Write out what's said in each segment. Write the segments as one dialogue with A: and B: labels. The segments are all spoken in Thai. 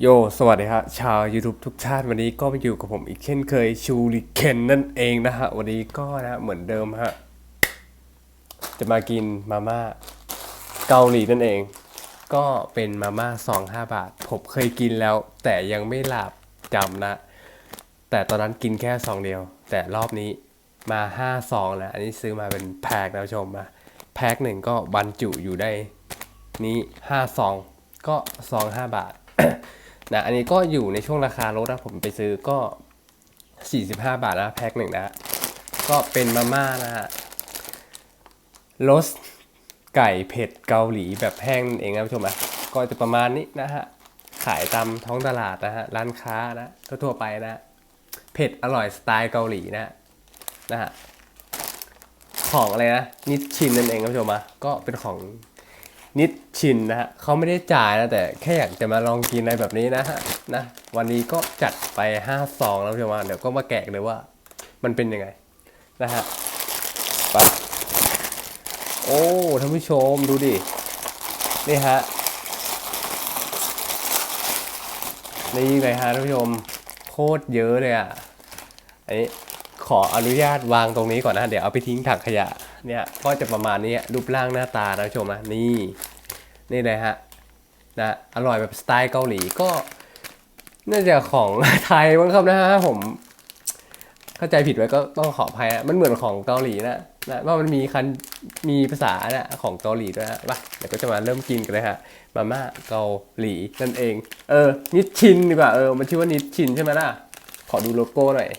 A: โย สวัสดีครับชาว YouTube ทุกท่านวันนี้ก็มาอยู่กับผมอีกเช่นเคยชูริเคนนั่นเองนะฮะ วันนี้ก็นะเหมือนเดิมฮะ จะมากินมาม่าเกาหลีนั่นเอง ก็เป็นมาม่าซอง5บาท ผมเคยกินแล้ว แต่ยังไม่หลาบจำนะ แต่ตอนนั้นกินแค่ซองเดียว แต่รอบนี้มา5ซองแล้ว อันนี้ซื้อมาเป็นแพ็คนะชมมาแพ็คหนึ่งก็บรรจุอยู่ได้ นี้5ซองก็ซอง5บาท นะอันนี้ก็อยู่ในช่วงราคาลดนะผมไปซื้อก็ 45 บาทนะแพ็คหนึ่งนะ ก็เป็นมาม่านะฮะรสไก่เผ็ดเกาหลีแบบแห้งนั่นเองนะผู้ชมอะก็จะประมาณนี้นะฮะ ขายตามท้องตลาดนะฮะ ร้านค้านะทั่วๆไปนะ เผ็ดอร่อยสไตล์เกาหลีนะนะฮะ ของอะไรนะ นิชชินนั่นเองครับผู้ชมอะก็เป็นของ นิดชินนะฮะเขาไม่ได้จ่ายนะแต่แค่อยากจะมาลองกินอะไรแบบนี้นะฮะนะวันนี้ก็จัดไป5ซองแล้วพี่ว่าเดี๋ยวก็มาแกะเลยว่า มันเป็นยังไงนะฮะไปโอ้ท่านผู้ชมดูดินี่ฮะนี่เลยฮะท่านผู้ชมโคตรเยอะเลยอะอันนี้ขออนุญาตวางตรงนี้ก่อนนะ เดี๋ยวเอาไปทิ้งถังขยะ เนี่ยก็จะประมาณนี้รูปร่างหน้าตานะชมนะนี่นี่เลยฮะนะอร่อยแบบสไตล์เกาหลีก็น่าจะของไทยมั้งครับนะฮะผมเข้าใจผิดไว้ก็ต้องขออภัยอะมันเหมือนของเกาหลีนะนะว่ามันมีคันมีภาษานะของเกาหลีด้วยฮะไปเดี๋ยวก็จะมาเริ่มกินกันเลยฮะมาม่าเกาหลีนั่นเอง เออ นิชชินดีกว่าเออมันชื่อว่านิชชินใช่ไหมล่ะขอดูโลโก้หน่อย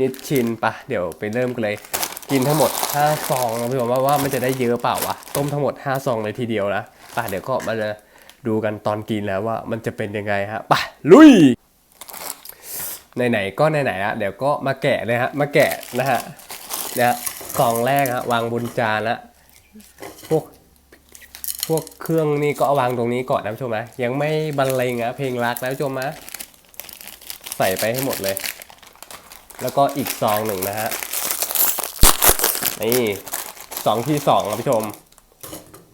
A: นิชชินปะเดี๋ยวไปเริ่มกันเลย กินทั้งหมด 5 ซองนะพี่บอกว่าว่ามันจะได้เยอะเปล่าวะ ต้มทั้งหมด 5 ซองเลยทีเดียวนะป่ะเดี๋ยวก็มาจะดูกันตอนกินแล้วว่ามันจะเป็นยังไงฮะป่ะลุยไหนๆก็ไหนๆละเดี๋ยวก็มาแกะเลยฮะมาแกะนะฮะเนี่ยซองแรกฮะวางบนจานละพวกพวกเครื่องนี่ก็วางตรงนี้ก่อนนะผู้ชมนะยังไม่บรรเลงอะเพลงรักนะผู้ชมนะใส่ไปให้หมดเลย แล้วก็อีกซองหนึ่งนะฮะ นี่ซองทีสองครับผู้ชม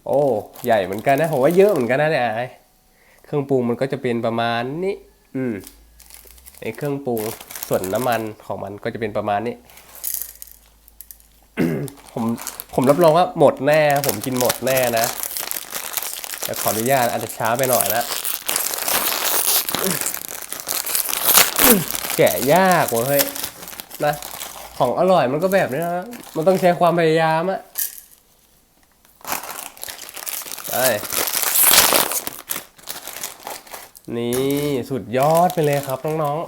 A: โอ้ ใหญ่เหมือนกันนะผมว่าเยอะเหมือนกันนะเนี่ยเครื่องปรุงมันก็จะเป็นประมาณนี้ อืมในเครื่องปรุงส่วนน้ำมันของมันก็จะเป็นประมาณนี้ ผมผมรับรองว่าหมดแน่ ผมกินหมดแน่นะแต่ขออนุญาตอาจจะช้าไปหน่อยนะแกะยากเว้ยเฮ้ยนะ ของอร่อยมันก็แบบนี้นะมันต้องใช้ความพยายามอะไปนี่สุดยอดไปเลยครับน้อง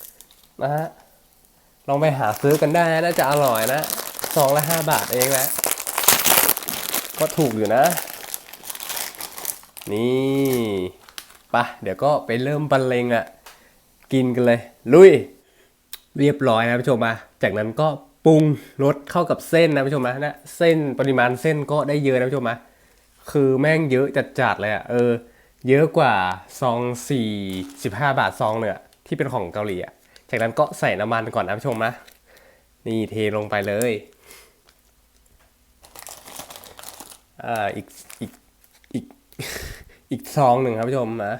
A: ๆนะฮะลองไปหาซื้อกันได้นะน่าจะอร่อยนะซองละห้าบาทเองแหละก็ถูกอยู่นะ นี่ปะเดี๋ยวก็ไปเริ่มบรรเลงอะกินกันเลย ลุย เรียบร้อยนะผู้ชมมาจากนั้นก็ปรุงรสเข้ากับเส้นนะผู้ชมนะนะเส้นปริมาณเส้นก็ได้เยอะนะผู้ชมนะคือแม่งเยอะจัดๆเลยอะเออ เยอะกว่าซองสี่สิบห้าบาทซองเนี่ยที่เป็นของเกาหลีอะจากนั้นก็ใส่น้ำมันก่อนนะผู้ชมนะนี่เทลงไปเลยอ่าอีกอีกอีกอีกซองหนึ่งครับผู้ชมนะ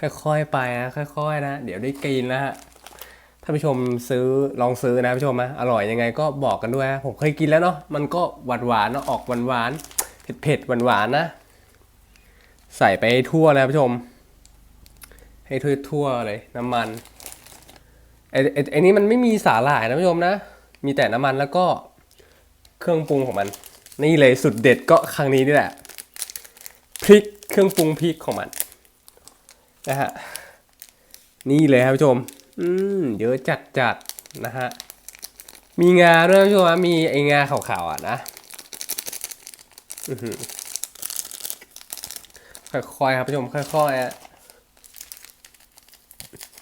A: ค่อยๆไปนะค่อยๆนะ เดี๋ยวได้กินนะฮะานผู้ชมซื้อลองซื้อนะผู้ชมนะอร่อยยังไงก็บอกกันด้วยนะผมเคยกินแล้วเนาะมันก็หวานหวานเนาะออกหวานหวานเผ็ดเผ็ดหวานหวานนะ ใส่ไปทั่วนะผู้ชม ให้ทั่วทั่วเลยน้ำมันไอ้ไอ้ไอ้นี้มันไม่มีสาหร่ายนะผู้ชมนะ มีแต่น้ำมันแล้วก็เครื่องปรุงของมัน นี่เลยสุดเด็ดก็ครั้งนี้นี่แหละพริกเครื่องปรุงพริกของมันนะฮะนี่เลยครับผู้ชม อืม เยอะจัดจัดนะฮะ มีงาด้วยนะผู้ชมนะมีไองาขาวๆอะนะค่อยๆครับผู้ชมค่อยๆอะ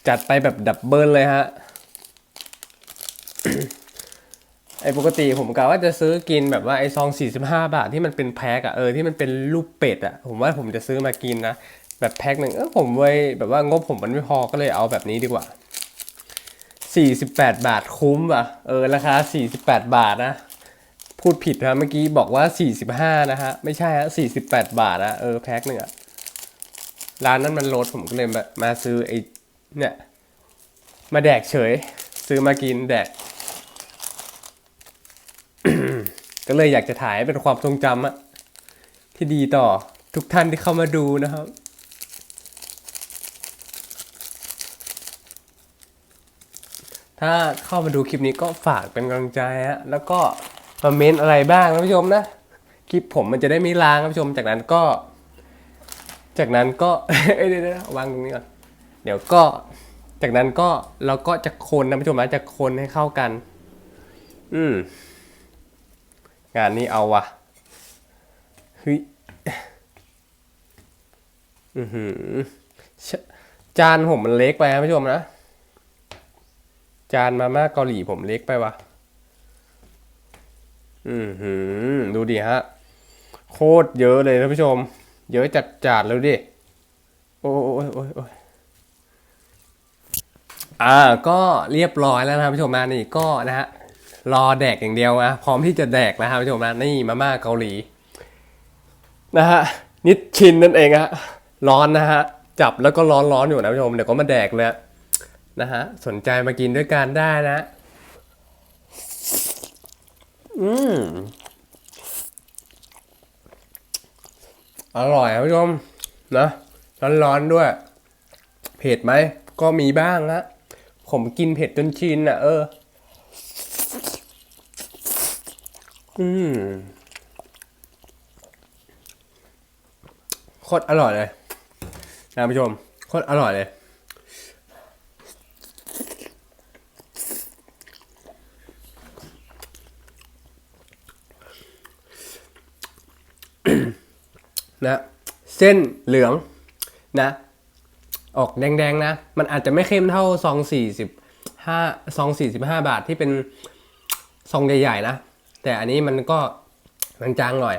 A: จัดไปแบบดับเบิลเลยฮะไอ้ปกติผมกะว่าจะซื้อกินแบบว่าไอ้ซอง45 บาทที่มันเป็นแพ็คอะเออที่มันเป็นรูปเป็ดอะผมว่าผมจะซื้อมากินนะ แบบแพ็คหนึ่งเออผมไว้แบบว่างบผมมันไม่พอก็เลยเอาแบบนี้ดีกว่า 48 บาทคุ้มอะ เออ ราคา 48 บาทนะ พูดผิดนะเมื่อกี้บอกว่า 45 นะฮะ ไม่ใช่ฮะ 48 บาทนะ เออ แพ็คหนึ่งอะ ร้านนั้นมันลดผมก็เลยมามาซื้อไอ้เนี่ย มาแดกเฉย ซื้อมากินแดก ก็เลยอยากจะถ่ายเป็นความทรงจำอะที่ดีต่อทุกท่านที่เข้ามาดูนะครับ ถ้าเข้ามาดูคลิปนี้ก็ฝากเป็นกำลังใจฮะแล้วก็คอมเมนต์อะไรบ้างนะผู้ชมนะคลิปผมมันจะได้ไม่ล้างนะผู้ชม จากนั้นก็ จากนั้นก็เอ้ยเดี๋ยววางตรงนี้ก่อนเดี๋ยวก็จากนั้นก็เราก็จะคนนะผู้ชมนะจะคนให้เข้ากัน อืมงานนี้เอาวะเฮ้ยอือหือจานผมมันเล็กไปนะผู้ชมนะ จานมาม่าเกาหลีผมเล็กไปวะอือหือ ดูดิฮะ โคตรเยอะเลยท่านผู้ชม เยอะจัดจัดๆแล้วดิ โอ้ยโอ้ยโอ้ยโอ้ยอ่า ก็เรียบร้อยแล้วนะครับผู้ชมนะนี่ก็นะฮะ รอแดกอย่างเดียวนะ พร้อมที่จะแดกนะครับผู้ชมนะ นี่มาม่าเกาหลี นะฮะ นิดชินนั่นเองฮะ ร้อนนะฮะ จับแล้วก็ร้อนร้อนๆอยู่นะผู้ชม เดี๋ยวก็มาแดกเลย นะฮะ สนใจมากินด้วยกันได้นะ อืมอร่อยครับผู้ชมนะร้อนๆด้วย เผ็ดไหม ก็มีบ้างนะผมกินเผ็ดจนชินอะ เออ อืมโคตรอร่อยเลยนะผู้ชมโคตรอร่อยเลย นะเส้นเหลืองนะออกแดงๆนะ มันอาจจะไม่เข้มเท่าซองสี่สิบห้าซองสี่สิบห้าบาทที่เป็นซองใหญ่ๆนะ แต่อันนี้มันก็มันจางหน่อย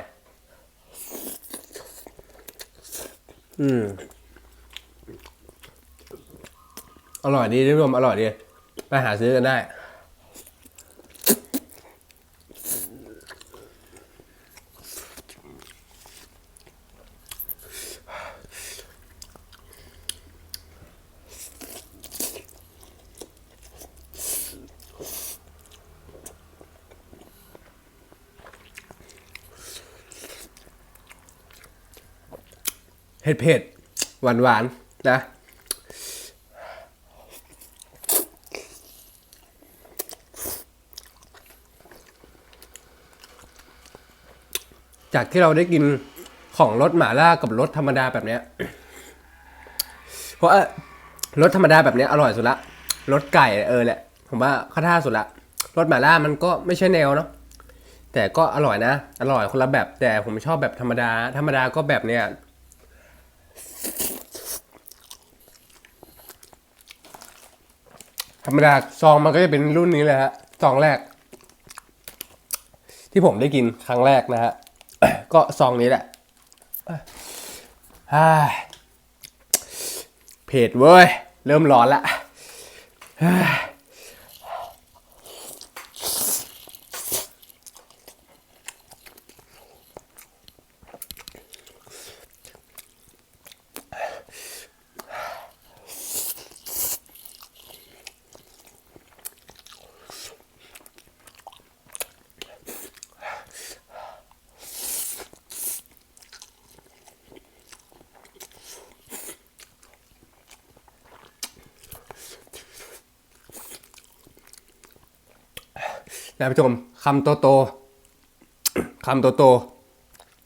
A: อืม อร่อยดีท่านผู้ชมอร่อยดี ไปหาซื้อกันได้ ผ็ดเผ็ดหวานหวานๆนะ จากที่เราได้กินของรสหม่าล่ากับรสธรรมดาแบบเนี้ยเพราะว่ารสธรรมดาแบบเนี้ยอร่อยสุดละรสไก่เออแหละผมว่าข้าท่าสุดละรสหม่าล่ามันก็ไม่ใช่แนวเนาะแต่ก็อร่อยนะ อร่อยคนละแบบแต่ผมชอบแบบธรรมดา ธรรมดาก็แบบเนี้ย ธรรมดาซองมันก็จะเป็นรุ่นนี้แหละฮะซองแรก ที่ผมได้กินครั้งแรกนะฮะก็ซองนี้แหละฮ่าเผ็ดเว้ย เริ่มร้อนละ นะผู้ชมคำโตโตคำโตโต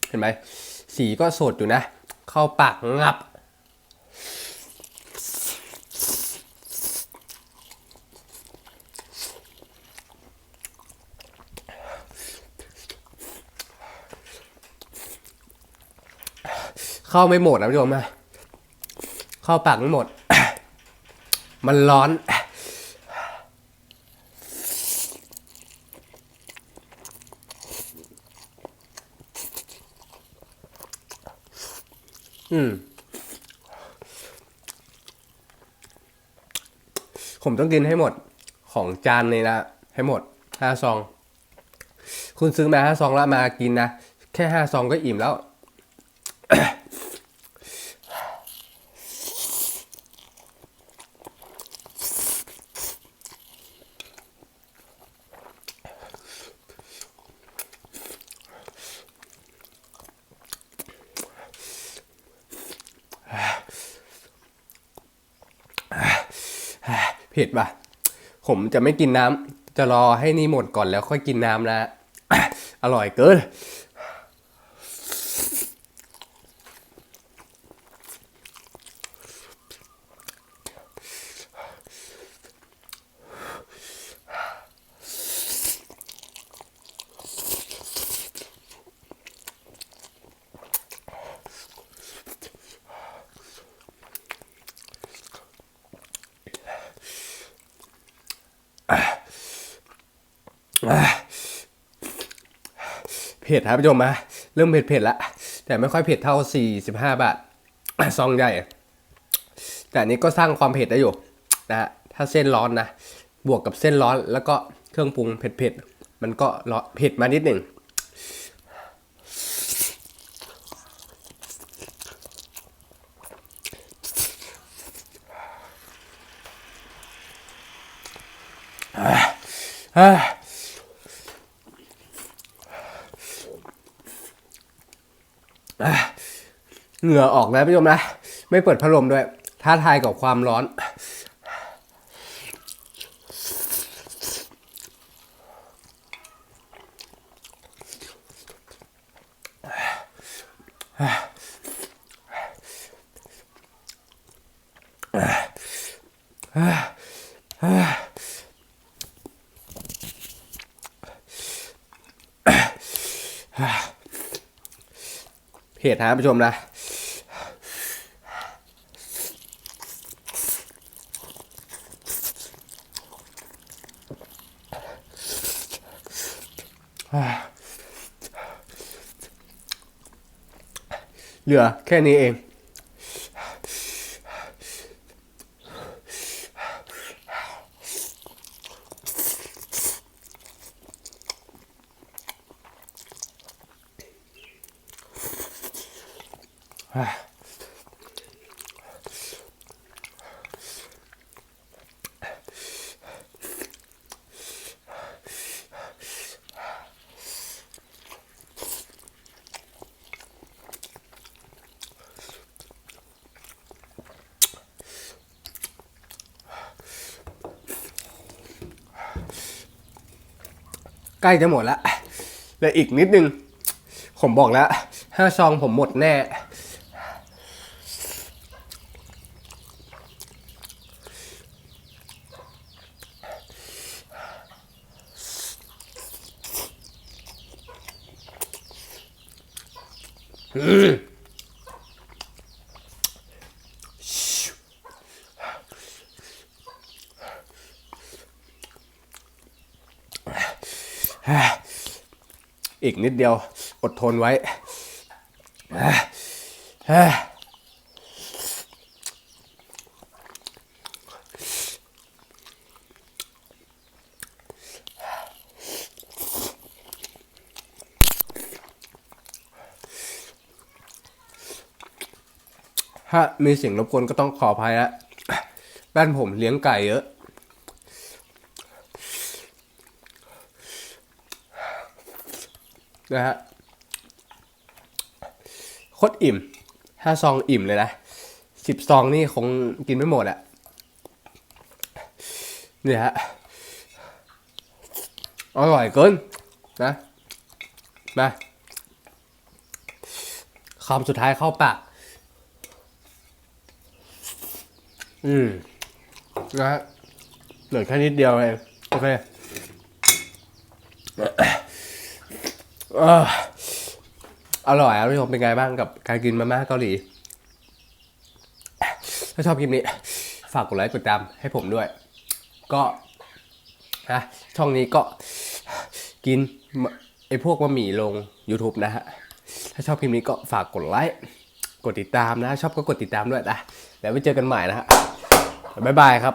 A: เห็นไหม สีก็สดอยู่นะ เข้าปากงับ เข้าไม่หมดนะผู้ชมนะเข้าปากไม่หมด มันร้อน ผมต้องกินให้หมดของจานนี้นะให้หมดห้าซอง คุณซื้อมาห้าซองแล้วมากินนะ แค่ห้าซองก็อิ่มแล้ว เผ็ดป่ะ ผมจะไม่กินน้ำจะรอให้นี่หมดก่อนแล้วค่อยกินน้ำนะ อร่อยเกิน เผ็ดครับผู้ชมมาเริ่มเผ็ดเผ็ดละแต่ไม่ค่อยเผ็ดเท่า 45 บาทซองใหญ่ แต่อันนี้ก็สร้างความเผ็ดได้อยู่นะฮะถ้าเส้นร้อนนะ บวกกับเส้นร้อนแล้วก็เครื่องปรุงเผ็ดเผ็ดๆมันก็ร้อนเผ็ดมานิดหนึ่ง เหงื่อออกนะผู้ชมนะ ไม่เปิดพัดลมด้วยท้าทายกับความร้อนเผ็ดนะผู้ชมนะ เหลือแค่นี้เอง ใกล้จะหมดแล้วเหลืออีกนิดนึง ผมบอกแล้วห้าซองผมหมดแน่อี อีกนิดเดียวอดทนไว้ถ้ามีเสียงรบกวนก็ต้องขออภัยละบ้านผมเลี้ยงไก่เยอะ นะฮะโคตรอิ่มห้าซองอิ่มเลยนะสิบซองนี่คงกินไม่หมดอะเนี่ยฮะอร่อยเกินนะมาคำสุดท้ายเข้าปากอืมนะฮะเหลือแค่นิดเดียวเองโอเค อร่อยครับผู้ชมเป็นไงบ้างกับการกินมาม่าเกาหลี ถ้าชอบคลิปนี้ ฝากกดไลค์กดติดตามให้ผมด้วย ก็นะช่องนี้ก็กินไอพวกบะหมี่ลง YouTube นะฮะ ถ้าชอบคลิปนี้ก็ฝากกดไลค์ กดติดตามนะ ชอบก็กดติดตามด้วยนะ แล้วไว้เจอกันใหม่นะฮะ บ๊ายบายครับ